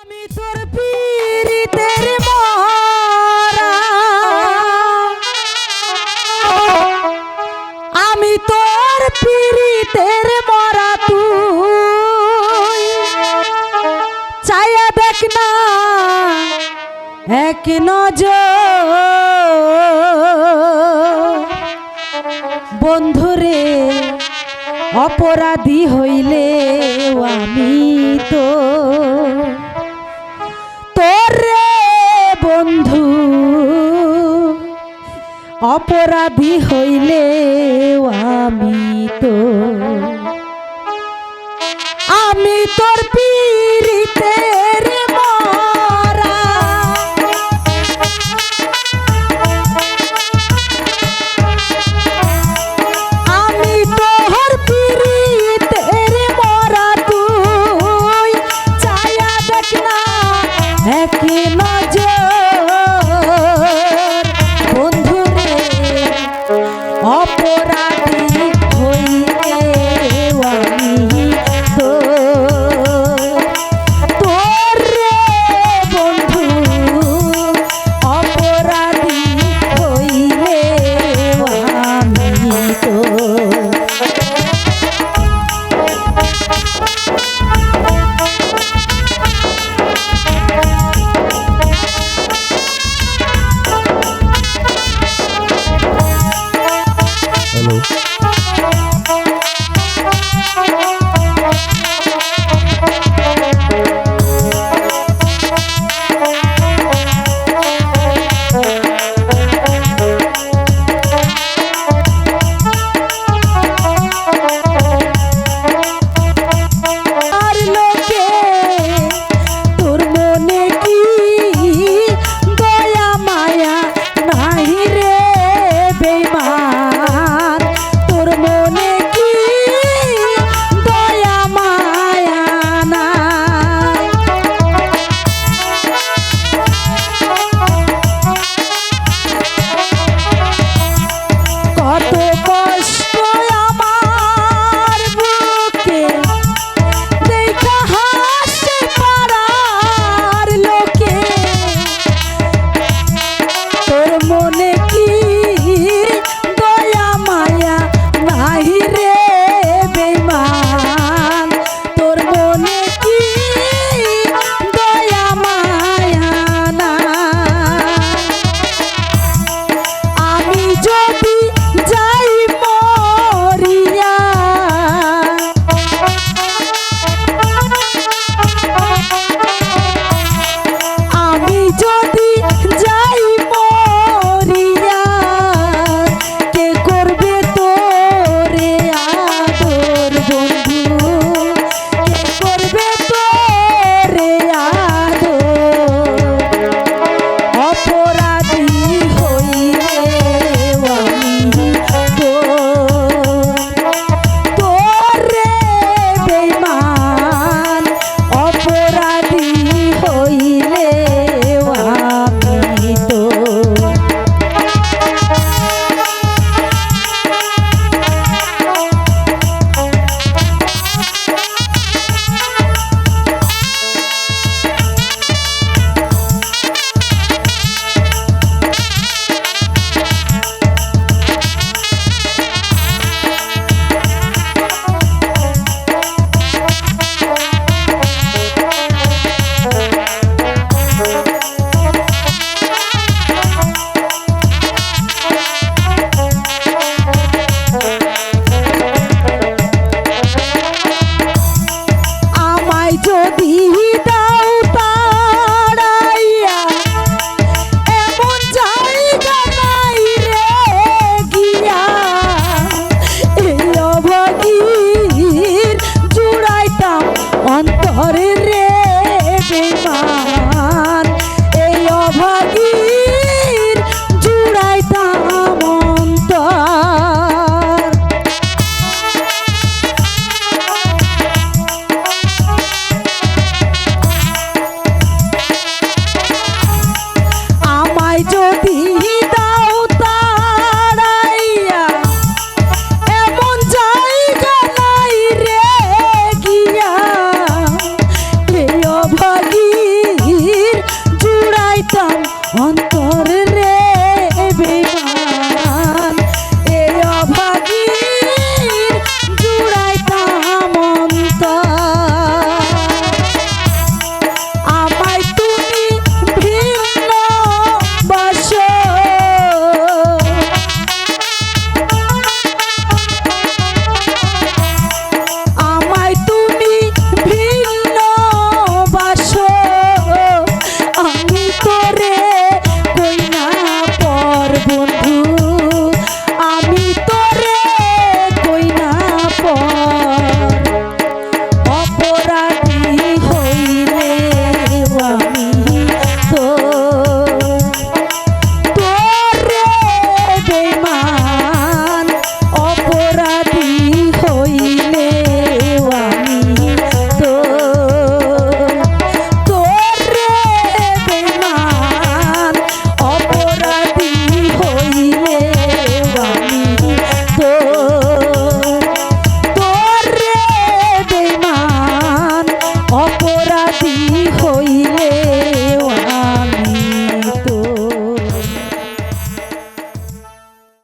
আমি তোর পীড়িতের মরা। আমি তোর পীড়িতের মরা তুই। চায়া দেখ না, এক নজর। বন্ধুরে, অপরাধী হইলে আমি তো অপরাধী হইলে আমি তো। আমি তোর পি